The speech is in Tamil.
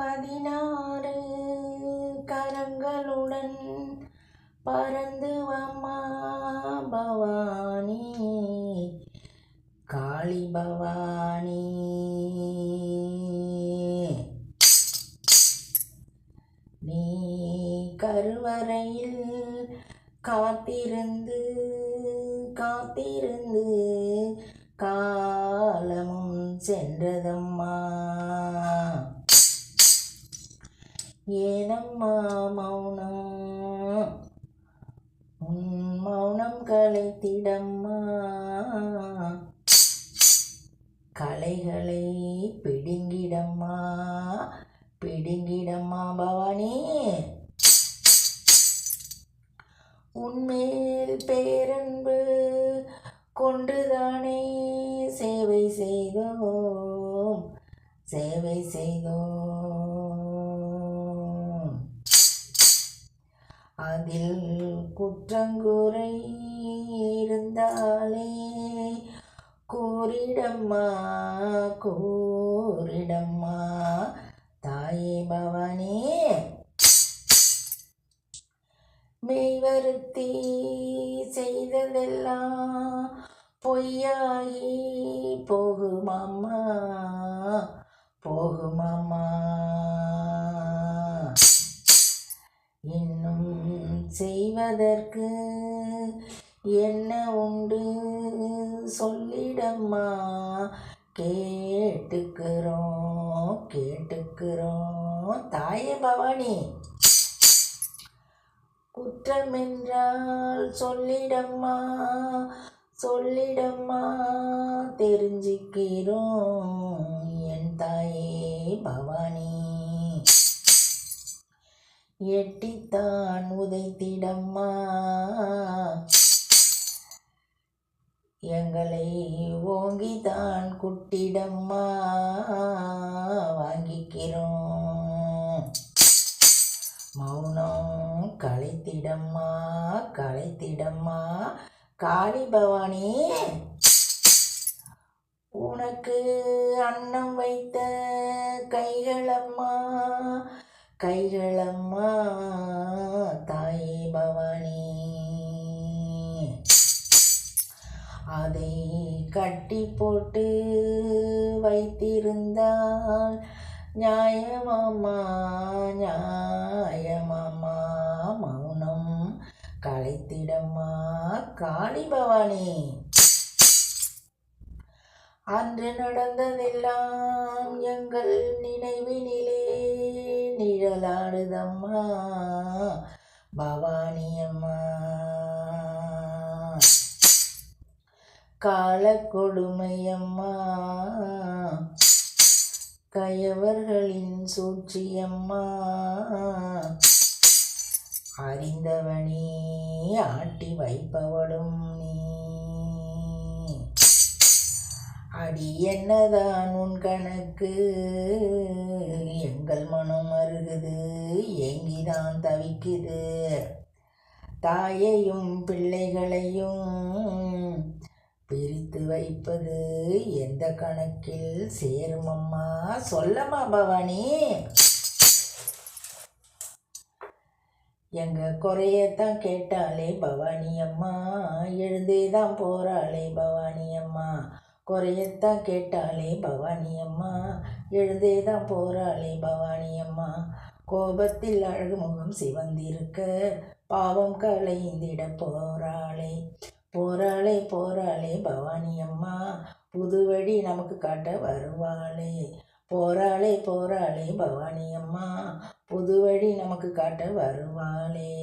பதினாறு கரங்களுடன் பறந்து வம்மா பவானி காளி பவானி. நீ கருவறையில் காத்திருந்து காத்திருந்து காலமும் சென்றதம்மா. ஏனம்மா மௌனம்? உன் மௌனம் கலைத்திடம்மா கலைகளை பிடுங்கிடம்மா? பிடுங்கிடம்மா பவானி. உன்மேல் பேரன்பு கொண்டுதானே சேவை செய்தோம். சேவை செய்தோம். அதில் குற்றங்குறை இருந்தாலே கூறிடம்மா கூறிடம்மா. தாயே பவானி. மெய்வருத்தி செய்ததெல்லாம் பொய்யாகி போகுமாம். செய்வதற்கு என்ன உண்டு? சொல்லிடம்மா. கேட்டுக்கிறோம் கேட்டுக்கிறோம். தாயே பவானி. குற்றமென்றால் சொல்லிடம்மா சொல்லிடம்மா. தெரிஞ்சுக்கிறோம் என் தாயே பவானி. எட்டித்தான் உதைத்திடம்மா. எங்களை ஓங்கிதான் குட்டிடம்மா. வாங்கிக்கிறோம். மௌனம் களைத்திடம்மா களைத்திடம்மா. காளி பவானி உனக்கு அன்னம் வைத்த கைகளம்மா. கைகளம்மா தாய் பவானி. அதை கட்டி போட்டு வைத்திருந்தால் நியாயமாமா நியாயமாமா மௌனம் களைத்திடம்மா காளி பவானி. அன்று நடந்ததெல்லாம் எங்கள் நினைவினிலே நிழலாடுதம்மா. பவானி அம்மா. கால கொடுமையம்மா கயவர்களின் சூழ்ச்சியம்மா அறிந்தவனே ஆட்டி வைப்பவளும் நீ. அடி என்னதான் உன் கணக்கு? எங்கள் மனம் அருகுது ஏங்கிதான் தவிக்குது. தாயையும் பிள்ளைகளையும் பிரித்து வைப்பது எந்த கணக்கில் சேருமம்மா சொல்லம்மா பவானி. எங்க குறையத்தான் கேட்டாலே பவானி அம்மா எழுந்தே தான் போறாளே பவானி அம்மா. குறையத்தான் கேட்டாலே பவானி அம்மா எழுந்தே தான் போறாளே பவானி அம்மா கோபத்தில் அழகு முகம் சிவந்திருக்க பாவம் களைந்திட போறாளே. போறாளே போறாளே பவானி அம்மா புது வழி நமக்கு காட்ட வருவாளே. போறாளே போறாளே பவானி அம்மா புது வழி நமக்கு காட்ட வருவாளே.